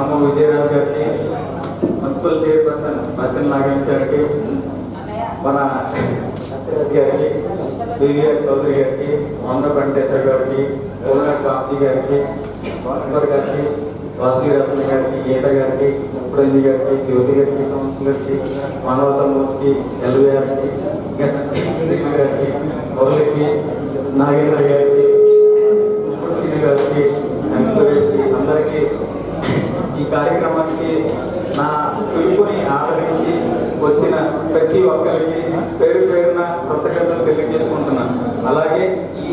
అమ్మ విజయరావు గారికి municipal chairperson బతిన్ Nagesh గారికి మన సత్యరాజ్ గారికి బీవీఆర్ చౌదరి గారికి వంద వెంకటేశ్వర గారికి కోలనాడు కాంతి గారికి వాసుగారు గారికి వాసుగిరత్న గారికి గీత గారికి ముప్పుడంజి గారికి జ్యోతి గారికి కౌన్సిలర్కి మానవతమ్మకి ఎల్వీఆర్కి గారికి మురళికి నాగేంద్ర గారికి శ్రీ గారికి అండ్ సురేష్కి అందరికీ ఈ కార్యక్రమానికి నా పిలుపుని ఆదరించి వచ్చిన ప్రతి ఒక్కరికి పేరు పేరున కృతజ్ఞతలు తెలియజేసుకుంటున్నాను అలాగే ఈ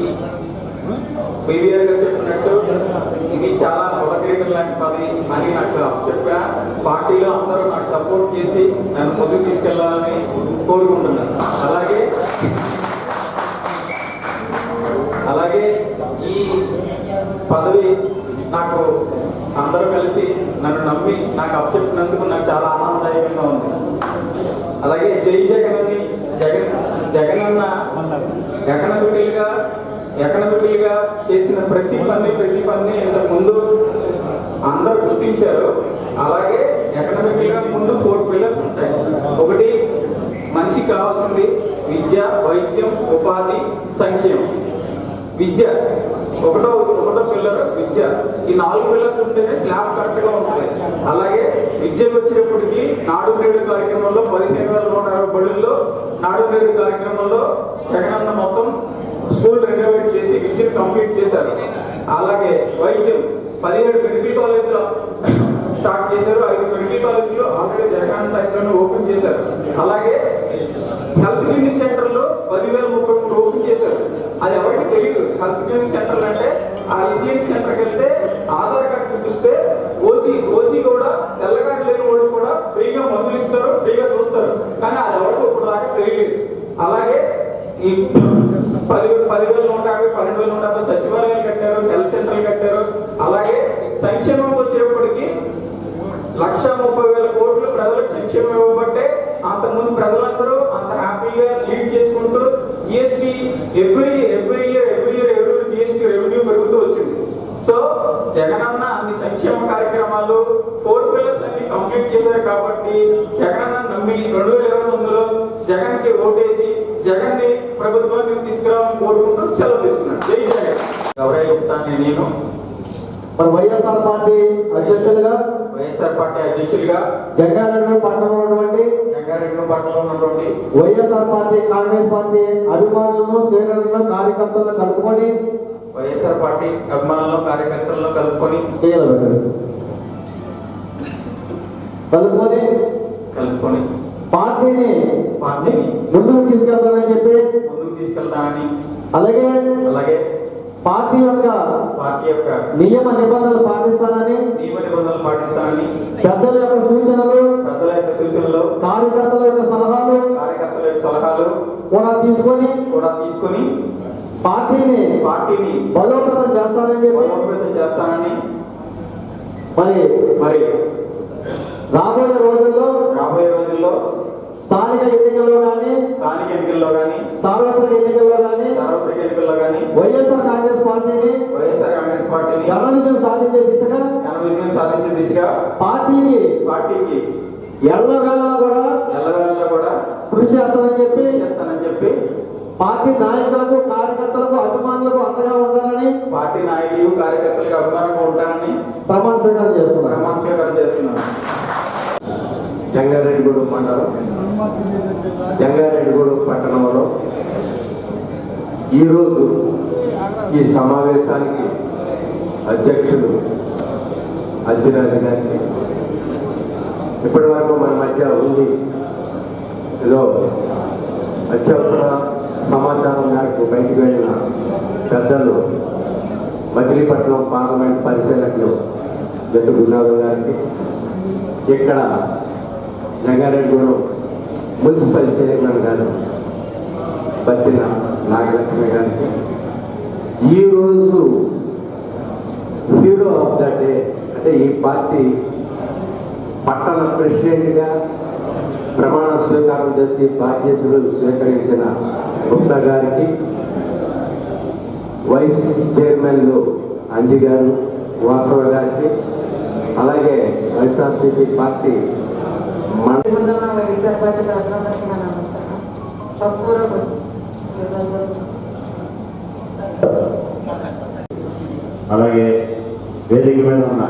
బీవీఆర్ గారు చెప్పినట్టు ఇది చాలా మొదటికం లాంటి పదవి అని నాకు చెప్పా. పార్టీలో అందరూ నాకు సపోర్ట్ చేసి నన్ను ముందుకు తీసుకెళ్ళాలని కోరుకుంటున్నాను. అలాగే అలాగే ఈ పదవి నాకు అందరూ కలిసి నన్ను నమ్మి నాకు అప్పచెప్పినందుకు నాకు చాలా ఆనందదాయకంగా ఉంది. అలాగే జై జగన్ అని జగన్ జగన్ అన్న ఎకనామికల్గా ఎకనమికల్గా చేసిన ప్రతి పని ప్రతి పని ఇంతకు ముందు అందరూ గుర్తించారు. అలాగే ఎకనమికల్గా ముందు ఫోర్ పిల్లర్స్ ఉంటాయి. ఒకటి మనిషికి కావాల్సింది విద్య వైద్యం ఉపాధి సంక్షేమం. విద్య ఒకటో ఒకటో పిల్లర్ విద్య. ఈ నాలుగు పిల్లర్స్ ఉంటేనే స్లాబ్ కరెక్ట్గా ఉంటుంది అలాగే విద్యకు వచ్చేటప్పటికి నాడు నేడు కార్యక్రమంలో పదిహేను వేల నూట అరవై బడుల్లో నాడు నేడు కార్యక్రమంలో జగనన్న మొత్తం స్కూల్ రెనోవేట్ చేసి విద్యను కంప్లీట్ చేశారు. అలాగే వైద్యం. పదిహేడు మెడికల్ కాలేజీలో స్టార్ట్ చేశారు. ఐదు మెడికల్ కాలేజీలో ఆల్రెడీ జగనన్న టైంలోనే ఓపెన్ చేశారు. అలాగే హెల్త్ క్లినిక్ సెంటర్లో పదివేల ముప్పై మూడు ఓపెన్ చేశారు. అది ఎవరికి తెలియదు హెల్త్ క్లినిక్ సెంటర్లు అంటే ఆ క్లినిక్ సెంటర్కి వెళ్తే ఆధార్ కార్డు చూపిస్తే ఓసీ ఓసీ కూడా తెల్ల లేని వాళ్ళు కూడా ఫ్రీగా మందులు ఇస్తారు ఫ్రీగా చూస్తారు. కానీ అది ఎవరికి ఇప్పుడు దాకా తెలియలేదు అలాగే ఈ పది పదివేల నూట యాభై పన్నెండు వేల నూట యాభై సచివాలయాలు కట్టారు హెల్త్ సెంటర్లు కట్టారు అలాగే సంక్షేమం వచ్చేప్పటికి లక్ష ముప్పై వేల కోట్లు ప్రజలకు సంక్షేమం ఇవ్వబట్టే అంతకుముందు ప్రజలందరూ అంత హ్యాపీగా లీడ్ చేసుకుంటూ GST every every year every year every GST revenue పెరుగుతూ వచ్చింది. సో జగనన్న అన్ని సంక్షేమ కార్యక్రమాలు ఫోర్ పిల్లర్స్ అన్ని కంప్లీట్ చేశారు కాబట్టి జగనన్న నమ్మి రెండు వేల ఇరవై తొమ్మిదిలో జగన్కి ఓటేసి జగన్ని ప్రభుత్వానికి తీసుకురావాలని కోరుకుంటూ సెలవు తీసుకున్నాను జై జగన్ గౌరవ చెప్తాను నేను. మరి వైఎస్ఆర్ పార్టీ అధ్యక్షులుగా వైఎస్ఆర్ పార్టీ అధ్యక్షులుగా జంగారెడ్డి పట్టణంలో ఉన్నటువంటి జంగారెడ్డి పట్టణంలో ఉన్నటువంటి వైఎస్ఆర్ పార్టీ కాంగ్రెస్ పార్టీ అభిమానులను శ్రేణులను కార్యకర్తలను కలుపుకొని వైఎస్ఆర్ పార్టీ అభిమానులను కార్యకర్తలను కలుపుకొని చేయగలరు. కలుపుకొని కలుపుకొని పార్టీని పార్టీని ముందుకు తీసుకెళ్తానని చెప్పి ముందుకు తీసుకెళ్తానని అలాగే అలాగే పార్టీ యొక్క పార్టీ యొక్క నియమ నిబంధనలు పాటిస్తానని నియమ నిబంధనలు పాటిస్తానని పెద్దల యొక్క సూచనలు పెద్దల యొక్క సూచనలు కార్యకర్తల యొక్క సలహాలు కార్యకర్తల యొక్క సలహాలు కూడా తీసుకొని కూడా తీసుకొని పార్టీని పార్టీని బలోపేతం చేస్తానని బలోపేతం చేస్తానని మరి మరి రాబోయే రోజుల్లో రాబోయే రోజుల్లో స్థానిక ఎన్నికల్లో కానీ స్థానిక ఎన్నికల్లో కానీ సార్వత్రిక ఎన్నికల్లో కానీ సార్వత్రిక ఎన్నికల్లో కానీ వైఎస్ఆర్ కాంగ్రెస్ పార్టీని వైఎస్ఆర్ కాంగ్రెస్ పార్టీని ఘన విజయం సాధించే దిశగా ఘన విజయం సాధించే దిశగా పార్టీని పార్టీకి ఎల్లవేళలా కూడా ఎల్లవేళలా కూడా కృషి చేస్తానని చెప్పి చేస్తానని చెప్పి పార్టీ నాయకులకు కార్యకర్తలకు అభిమానులకు అండగా ఉండాలని పార్టీ నాయకులు కార్యకర్తలకు అభిమానంగా ఉంటానని ప్రమాణ స్వీకారం చేస్తున్నారు ప్రమాణ స్వీకారం చేస్తున్నాను. జంగారెడ్డిగూడెం మండలం. జంగారెడ్డిగూడెం పట్టణంలో ఈరోజు ఈ సమావేశానికి అధ్యక్షుడు అర్జునాథ్ గారికి ఇప్పటి వరకు మన మధ్య ఉంది. ఏదో అత్యవసర సమాచారం మేరకు బయటికి వెళ్ళిన పెద్దలు మచిలీపట్నం పార్లమెంట్ పరిశీలకులు జట్టు గురునాథం గారికి ఇక్కడ రంగారెడ్డిగూడెం మున్సిపల్ చైర్మన్ గారు బత్తిన నాగలక్ష్మి గారికి ఈరోజు హీరో ఆఫ్ ద డే అంటే ఈ పార్టీ పట్టణ ప్రెసిడెంట్గా ప్రమాణ స్వీకారం చేసి బాధ్యతలు స్వీకరించిన గుప్తా గారికి వైస్ చైర్మన్లు అంజి గారు వాసవ గారికి అలాగే వైఎస్ఆర్సీపీ పార్టీ మండలి వైఎస్ఆర్ పార్టీ నమస్కారం. తక్కువ అలాగే వేదిక మీద ఉన్న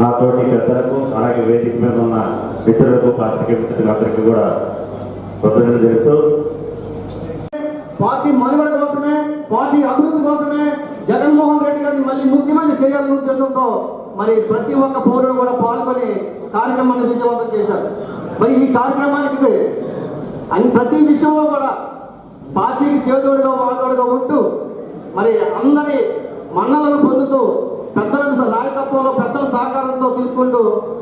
నా తోటి పెద్దలకు అలాగే వేదిక మీద ఉన్న మిత్రులకు పాత్రిక మిత్రులందరికీ కూడా కృతజ్ఞతలు చెబుతూ పార్టీ మనుగడ కోసమే పార్టీ అభివృద్ధి కోసమే జగన్మోహన్ రెడ్డి గారిని మళ్ళీ ముఖ్యమంత్రి చేయాలనే ఉద్దేశంతో మరి ప్రతి ఒక్క పౌరుడు కూడా పాల్గొని కార్యక్రమాన్ని విజయవంతం చేశారు. మరి ఈ కార్యక్రమానికి అని ప్రతి విషయంలో కూడా పార్టీకి చేదోడుగా వాదోడుగా ఉంటూ మరి అందరి మన్నలను పొందుతూ పెద్దల నాయకత్వంలో పెద్దల సహకారంతో తీసుకుంటూ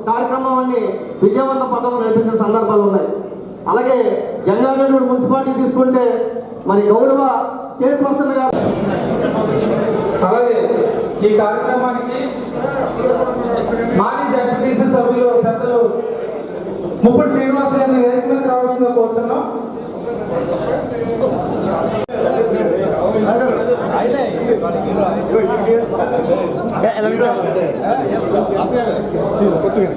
కార్యక్రమాన్ని విజయవంత పదం నడిపించిన సందర్భాలు ఉన్నాయి. అలాగే జంగారెడ్డి మున్సిపాలిటీ తీసుకుంటే మరి గౌరవ చైర్పర్సన్ గారు అలాగే ఈ కార్యక్రమానికి మాజీ జడ్పీటీసీ సభ్యులు పెద్దలు ముప్పటి శ్రీనివాస్ గారిని వేదిక మీద రావాల్సిందిగా కోరుతున్నాం. కొత్తగా